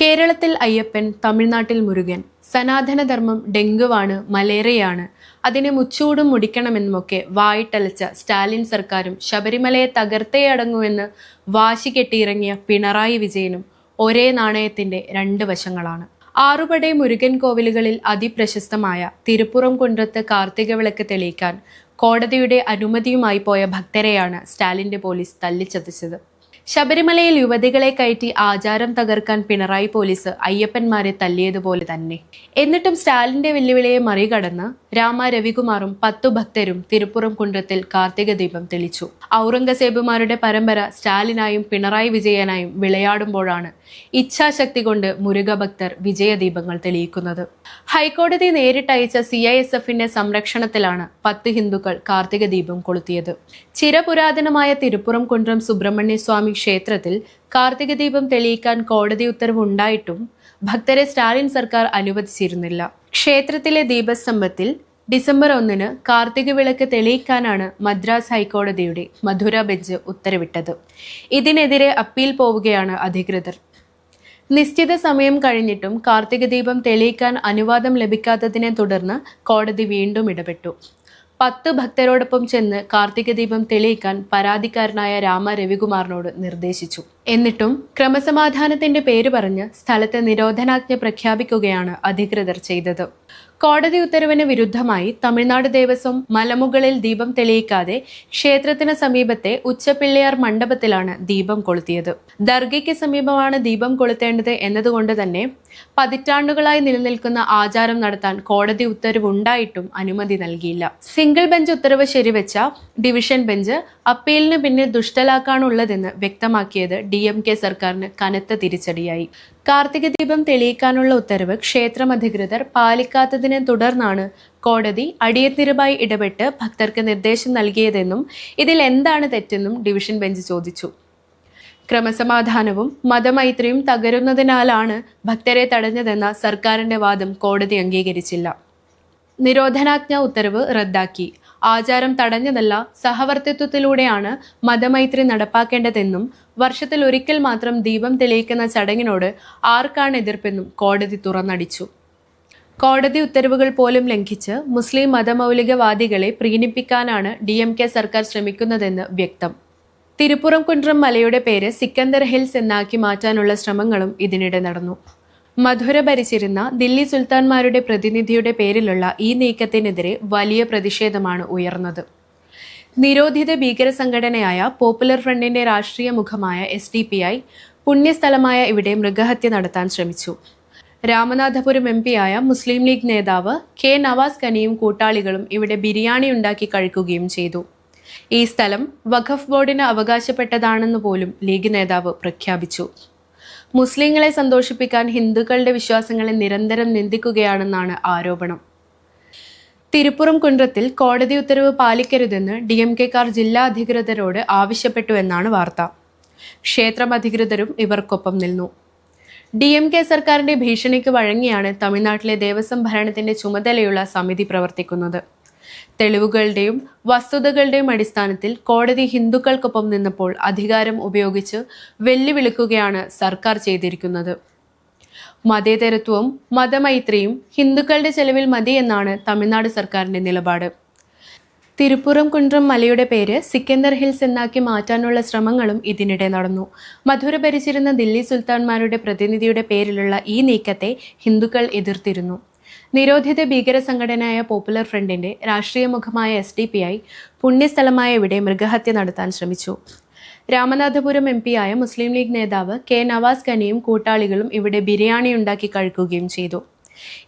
കേരളത്തിൽ അയ്യപ്പൻ തമിഴ്നാട്ടിൽ മുരുകൻ സനാതനധർമ്മം ഡെങ്കുവാണ് മലേറിയയാണ്. അതിനെ മുച്ചൂടും മുടിക്കണമെന്നുമൊക്കെ വായിട്ടലച്ച സ്റ്റാലിൻ സർക്കാരും ശബരിമലയെ തകർത്തേ അടങ്ങുമെന്ന് വാശി കെട്ടിയിറങ്ങിയ പിണറായി വിജയനും ഒരേ നാണയത്തിന്റെ രണ്ട് വശങ്ങളാണ്. ആറുപടെ മുരുകൻ കോവിലുകളിൽ അതിപ്രശസ്തമായ തിരുപ്പുറം കൊണ്ടത്ത് കാർത്തിക വിളക്ക് തെളിയിക്കാൻ കോടതിയുടെ അനുമതിയുമായി പോയ ഭക്തരെയാണ് സ്റ്റാലിന്റെ പോലീസ് തല്ലിച്ചതച്ചത്. ശബരിമലയിൽ യുവതികളെ കയറ്റി ആചാരം തകർക്കാൻ പിണറായി പോലീസ് അയ്യപ്പന്മാരെ തല്ലിയതുപോലെ തന്നെ. എന്നിട്ടും സ്റ്റാലിന്റെ വെല്ലുവിളിയെ മറികടന്ന് രാമ രവികുമാറും പത്തു ഭക്തരും തിരുപ്പുറം കുണ്ടത്തിൽ കാർത്തിക ദീപം തെളിച്ചു. ഔറംഗസേബുമാരുടെ പരമ്പര സ്റ്റാലിനായും പിണറായി വിജയനായും വിളയാടുമ്പോഴാണ് ഇച്ഛാശക്തി കൊണ്ട് മുരുക ഭക്തർ വിജയദീപങ്ങൾ തെളിയിക്കുന്നത്. ഹൈക്കോടതി നേരിട്ടയച്ച സി ഐ എസ് എഫിന്റെ സംരക്ഷണത്തിലാണ് പത്ത് ഹിന്ദുക്കൾ കാർത്തിക ദീപം കൊളുത്തിയത്. ചിരപുരാതനമായ തിരുപ്പുറം കുണ്ടം സുബ്രഹ്മണ്യ സ്വാമി ക്ഷേത്രത്തിൽ കാർത്തിക ദീപം തെളിയിക്കാൻ കോടതി ഉത്തരവുണ്ടായിട്ടും ഭക്തരെ സ്റ്റാലിൻ സർക്കാർ അനുവദിച്ചിരുന്നില്ല. ക്ഷേത്രത്തിലെ ദീപസ്തംഭത്തിൽ ഡിസംബർ ഒന്നിന് കാർത്തിക വിളക്ക് തെളിയിക്കാനാണ് മദ്രാസ് ഹൈക്കോടതിയുടെ മധുര ബെഞ്ച് ഉത്തരവിട്ടത്. ഇതിനെതിരെ അപ്പീൽ പോവുകയാണ് അധികൃതർ. നിശ്ചിത സമയം കഴിഞ്ഞിട്ടും കാർത്തിക ദീപം തെളിയിക്കാൻ അനുവാദം ലഭിക്കാത്തതിനെ തുടർന്ന് കോടതി വീണ്ടും ഇടപെട്ടു. പത്ത് ഭക്തരോടൊപ്പം ചെന്ന് കാർത്തിക ദീപം തെളിയിക്കാൻ പരാതിക്കാരനായ രാമ രവികുമാറിനോട് നിർദ്ദേശിച്ചു. എന്നിട്ടും ക്രമസമാധാനത്തിന്റെ പേര് പറഞ്ഞ് സ്ഥലത്ത് നിരോധനാജ്ഞ പ്രഖ്യാപിക്കുകയാണ് അധികൃതർ ചെയ്തത്. കോടതി ഉത്തരവിന് വിരുദ്ധമായി തമിഴ്നാട് ദേവസ്വം മലമുകളിൽ ദീപം തെളിയിക്കാതെ ക്ഷേത്രത്തിന് സമീപത്തെ ഉച്ചപ്പിള്ളയാർ മണ്ഡപത്തിലാണ് ദീപം കൊളുത്തിയത്. ദർഗയ്ക്ക് സമീപമാണ് ദീപം കൊളുത്തേണ്ടത് എന്നതുകൊണ്ട് തന്നെ പതിറ്റാണ്ടുകളായി നിലനിൽക്കുന്ന ആചാരം നടത്താൻ കോടതി ഉത്തരവ് ഉണ്ടായിട്ടും അനുമതി നൽകിയില്ല. സിംഗിൾ ബെഞ്ച് ഉത്തരവ് ശരിവെച്ച ഡിവിഷൻ ബെഞ്ച് അപ്പീലിന് പിന്നിൽ ദുഷ്ടലാക്കാണുള്ളതെന്ന് വ്യക്തമാക്കിയത് ഡി എം കെ സർക്കാരിന് കനത്ത തിരിച്ചടിയായി. കാർത്തിക ദീപം തെളിയിക്കാനുള്ള ഉത്തരവ് ക്ഷേത്രം അധികൃതർ പാലിക്കാത്തതിനെ തുടർന്നാണ് കോടതി അടിയന്തിരമായി ഇടപെട്ട് ഭക്തർക്ക് നിർദ്ദേശം നൽകിയതെന്നും ഇതിൽ എന്താണ് തെറ്റെന്നും ഡിവിഷൻ ബെഞ്ച് ചോദിച്ചു. ക്രമസമാധാനവും മതമൈത്രിയും തകരുന്നതിനാലാണ് ഭക്തരെ തടഞ്ഞതെന്ന സർക്കാരിന്റെ വാദം കോടതി അംഗീകരിച്ചില്ല. നിരോധനാജ്ഞ ഉത്തരവ് റദ്ദാക്കി. ആചാരം തടഞ്ഞതല്ല സഹവർത്തിത്വത്തിലൂടെയാണ് മതമൈത്രി നടപ്പാക്കേണ്ടതെന്നും വർഷത്തിൽ ഒരിക്കൽ മാത്രം ദീപം തെളിയിക്കുന്ന ചടങ്ങിനോട് ആർക്കാണ് എതിർപ്പെന്നും കോടതി തുറന്നടിച്ചു. കോടതി ഉത്തരവുകൾ പോലും ലംഘിച്ച് മുസ്ലിം മതമൗലികവാദികളെ പ്രീണിപ്പിക്കാനാണ് ഡി സർക്കാർ ശ്രമിക്കുന്നതെന്ന് വ്യക്തം. തിരുപ്പുറം കുൻട്രം മലയുടെ പേര് സിക്കന്ദർ ഹിൽസ് എന്നാക്കി മാറ്റാനുള്ള ശ്രമങ്ങളും ഇതിനിടെ നടന്നു. മധുര ഭരിച്ചിരുന്ന ദില്ലി സുൽത്താൻമാരുടെ പ്രതിനിധിയുടെ പേരിലുള്ള ഈ നീക്കത്തിനെതിരെ വലിയ പ്രതിഷേധമാണ് ഉയർന്നത്. നിരോധിത ഭീകര സംഘടനയായ പോപ്പുലർ ഫ്രണ്ടിന്റെ രാഷ്ട്രീയ മുഖമായ എസ് ഡി പി ഐ പുണ്യസ്ഥലമായ ഇവിടെ മൃഗഹത്യ നടത്താൻ ശ്രമിച്ചു. രാമനാഥപുരം എം പിയായ മുസ്ലിം ലീഗ് നേതാവ് കെ നവാസ് കനിയും കൂട്ടാളികളും ഇവിടെ ബിരിയാണി ഉണ്ടാക്കി കഴിക്കുകയും ചെയ്തു. ഈ സ്ഥലം വഖഫ് ബോർഡിന് അവകാശപ്പെട്ടതാണെന്ന് പോലും ലീഗ് നേതാവ് പ്രഖ്യാപിച്ചു. മുസ്ലിങ്ങളെ സന്തോഷിപ്പിക്കാൻ ഹിന്ദുക്കളുടെ വിശ്വാസങ്ങളെ നിരന്തരം നിന്ദിക്കുകയാണെന്നാണ് ആരോപണം. തിരുപ്പുറം കുன்றത്തിൽ കോടതി ഉത്തരവ് പാലിക്കരുതെന്ന് ഡി എം കെക്കാർ ജില്ലാ അധികൃതരോട് ആവശ്യപ്പെട്ടുവെന്നാണ് വാർത്ത. ക്ഷേത്രം അധികൃതരും ഇവർക്കൊപ്പം നിന്നു. ഡി എം കെ സർക്കാരിന്റെ ഭീഷണിക്ക് വഴങ്ങിയാണ് തമിഴ്നാട്ടിലെ ദേവസ്വം ഭരണത്തിന്റെ ചുമതലയുള്ള സമിതി പ്രവർത്തിക്കുന്നത്. തെളിവുകളുടെയും വസ്തുതകളുടെയും അടിസ്ഥാനത്തിൽ കോടതി ഹിന്ദുക്കൾക്കൊപ്പം നിന്നപ്പോൾ അധികാരം ഉപയോഗിച്ച് വെല്ലുവിളിക്കുകയാണ് സർക്കാർ ചെയ്തിരിക്കുന്നത്. മതേതരത്വവും മതമൈത്രിയും ഹിന്ദുക്കളുടെ ചെലവിൽ മതി എന്നാണ് തമിഴ്നാട് സർക്കാരിന്റെ നിലപാട്. തിരുപ്പുറം കുണ്ട്രം മലയുടെ പേര് സിക്കന്ദർ ഹിൽസ് എന്നാക്കി മാറ്റാനുള്ള ശ്രമങ്ങളും ഇതിനിടെ നടന്നു. മധുര ഭരിച്ചിരുന്ന ദില്ലി സുൽത്താൻമാരുടെ പ്രതിനിധിയുടെ പേരിലുള്ള ഈ നീക്കത്തെ ഹിന്ദുക്കൾ എതിർത്തിരുന്നു. നിരോധിത ഭീകര സംഘടനയായ പോപ്പുലർ ഫ്രണ്ടിന്റെ രാഷ്ട്രീയ മുഖമായ എസ് ഡി പി ഐ പുണ്യസ്ഥലമായ ഇവിടെ മൃഗഹത്യ നടത്താൻ ശ്രമിച്ചു. രാമനാഥപുരം എം ആയ മുസ്ലിം ലീഗ് നേതാവ് കെ നവാസ് ഖനിയും കൂട്ടാളികളും ഇവിടെ ബിരിയാണി ഉണ്ടാക്കി കഴിക്കുകയും ചെയ്തു.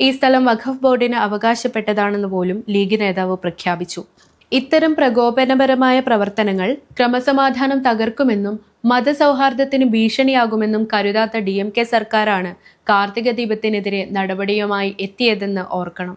ഈ സ്ഥലം വഖഫ് ബോർഡിന് അവകാശപ്പെട്ടതാണെന്ന് പോലും ലീഗ് നേതാവ് പ്രഖ്യാപിച്ചു. ഇത്തരം പ്രകോപനപരമായ പ്രവർത്തനങ്ങൾ ക്രമസമാധാനം തകർക്കുമെന്നും മതസൗഹാർദ്ദത്തിന് ഭീഷണിയാകുമെന്നും കരുതാത്ത ഡി എം കെ സർക്കാരാണ് കാർത്തിക ദീപത്തിനെതിരെ നടപടിയുമായി എത്തിയതെന്ന് ഓർക്കണം